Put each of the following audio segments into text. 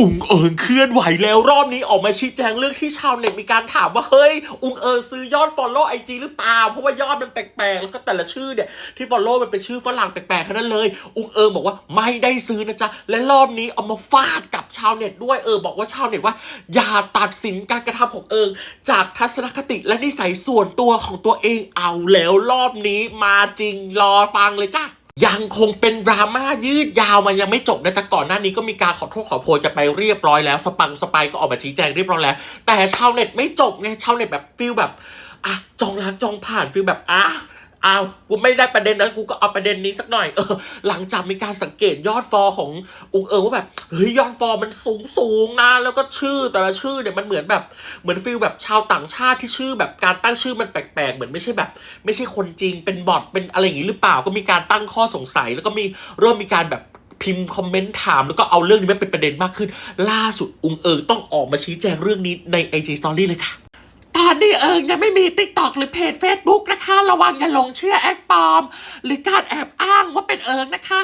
อุงเอิงเคลื่อนไหวแล้วรอบนี้ออกมาชี้แจงเรื่องที่ชาวเน็ตมีการถามว่าเฮ้ย อุงเอิงซื้อยอด Follow ไอจีหรือเปล่า เพราะว่ายอดมันแปลกๆ แล้วก็แต่ละชื่อเนี่ย ที่ Follow มันเป็นชื่อฝรั่งแปลกๆแค่นั้นเลย อุงเอิงบอกว่าไม่ได้ซื้อนะจ๊ะ และรอบนี้เอามาฟาดกับชาวเน็ตด้วยเออบอกว่าชาวเน็ตว่า อย่าตัดสินการกระทำของเอิง จากทัศนคติและนิสัยส่วนตัวของตัวเองเอาแล้วรอบนี้มาจริงรอฟังเลยจ้ะ ยังคงเป็นดราม่ายืดยาวมันยังไม่จบนะจ๊ะก่อนหน้านี้ก็มีการขอโทษขอโพยจะไปเรียบร้อยแล้ว สปังสไปก็ออกมาชี้แจงเรียบร้อยแล้ว แต่ชาวเน็ตไม่จบไงชาวเน็ตแบบฟิลแบบอะจองล้างจองผ่านฟิลแบบอะ อ้าวกูไม่ได้ประเด็นนั้นกูก็เอาประเด็นนี้สักหน่อยเออหลังจากมีการสังเกตยอดฟอลของอุงเอิงว่าแบบเฮ้ยยอดฟอลมันสูงสูงนะแล้วก็ชื่อแต่ละชื่อเนี่ยมันเหมือนแบบเหมือนฟิลแบบชาวต่างชาติที่ชื่อแบบการตั้งชื่อมันแปลกๆเหมือนไม่ใช่แบบ ไม่ใช่คนจริงเป็นบอทเป็นอะไรอย่างนี้หรือเปล่าก็มีการตั้งข้อสงสัย แล้วก็มีเริ่มมีการแบบพิมพ์คอมเมนต์ถามแล้วก็เอาเรื่องนี้มาเป็นประเด็นมากขึ้น ล่าสุดอุงเอิงต้องออกมาชี้แจงเรื่องนี้ใน IG Story เลยค่ะ ตอนนี้เอิงยังไม่มีติ๊กต็อกหรือเพจ Facebook นะคะ ระวังอย่าหลงเชื่อแอคปลอม หรือการแอบอ้างว่าเป็นเอิงนะคะ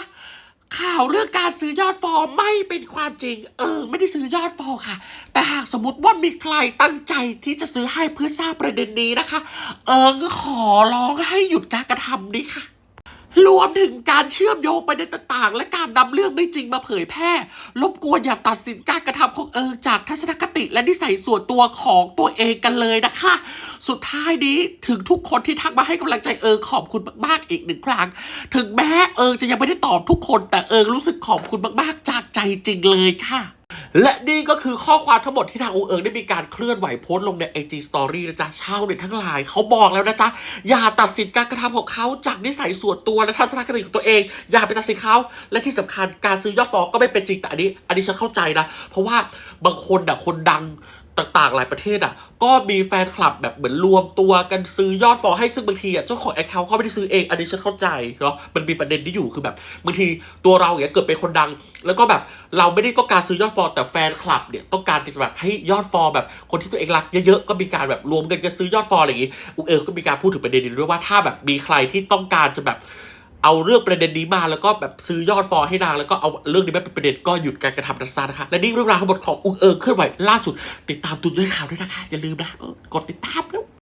ข่าวเรื่องการซื้อยอดฟอลไม่เป็นความจริง เอิงไม่ได้ซื้อยอดฟอลค่ะ แต่หากสมมติว่ามีใครตั้งใจที่จะซื้อให้เพื่อทราบประเด็นนี้นะคะ เอิงขอร้องให้หยุดการกระทำนี้ค่ะ รวมถึงการเชื่อมโยงไประเด็นต่างๆ และการนำเรื่องไม่จริงมาเผยแพร่รบกวนอย่าตัดสินการกระทำของเอิงจากทัศนคติและนิสัยส่วนตัวของตัวเองกันเลยนะคะ สุดท้ายนี้ถึงทุกคนที่ทักมาให้กำลังใจเอิงขอบคุณมากๆอีกหนึ่งครั้ง ถึงแม้เอิงจะยังไม่ได้ตอบทุกคน แต่เอิงรู้สึกขอบคุณมากๆจากใจจริงเลยค่ะ และนี่ก็คือข้อความทั้งหมดที่ทางองเอิงได้มีการเคลื่อนไหวโพสต์ลงใน IG Story นะจ๊ะชาวเน็ตทั้งหลายเขาบอกแล้วนะจ๊ะ อย่าตัดสินการกระทำของเขาจากนิสัยส่วนตัวและทัศนคติของตัวเอง อย่าไปตัดสินเขา และที่สำคัญการซื้อยอดฟอลก็ไม่เป็นจริงแต่อันนี้ อันนี้ฉันเข้าใจนะ เพราะว่าบางคนอะคนดัง ต่างๆ หลายประเทศอะ ก็มีแฟนคลับแบบเหมือนรวมตัวกันซื้อยอดฟอลให้ซึ่งบางทีอะเจ้าของแอคเคาท์เขาไม่ได้ซื้อเอง อันนี้ฉันเข้าใจเนาะมันมีประเด็นที่อยู่คือแบบบางทีตัวเราเงี้ยเกิดเป็นคนดัง แล้วก็แบบเราไม่ได้ต้องการซื้อยอดฟอลแต่แฟนคลับเนี่ยต้องการที่จะแบบให้ยอดฟอลแบบคนที่ตัวเองรักเยอะๆก็มีการแบบรวมกันกันซื้อยอดฟอลอะไรอย่างงี้อุเอลก็มีการพูดถึงประเด็นนี้ด้วยว่าถ้าแบบมีใครที่ต้องการจะแบบ เอาเรื่องประเด็นนี้มาแล้วก็แบบซื้อยอดฟอร์ให้นางแล้วก็เอาเรื่องนี้มาเป็นประเด็นก็หยุดการกระทำดัสซานะคะและนี่เรื่องราวทั้งหมดของอุงเอิงเคลื่อนไหวล่าสุด ติดตามตุนด้วยข่าวด้วยนะคะอย่าลืมนะกดติดตามแล้ว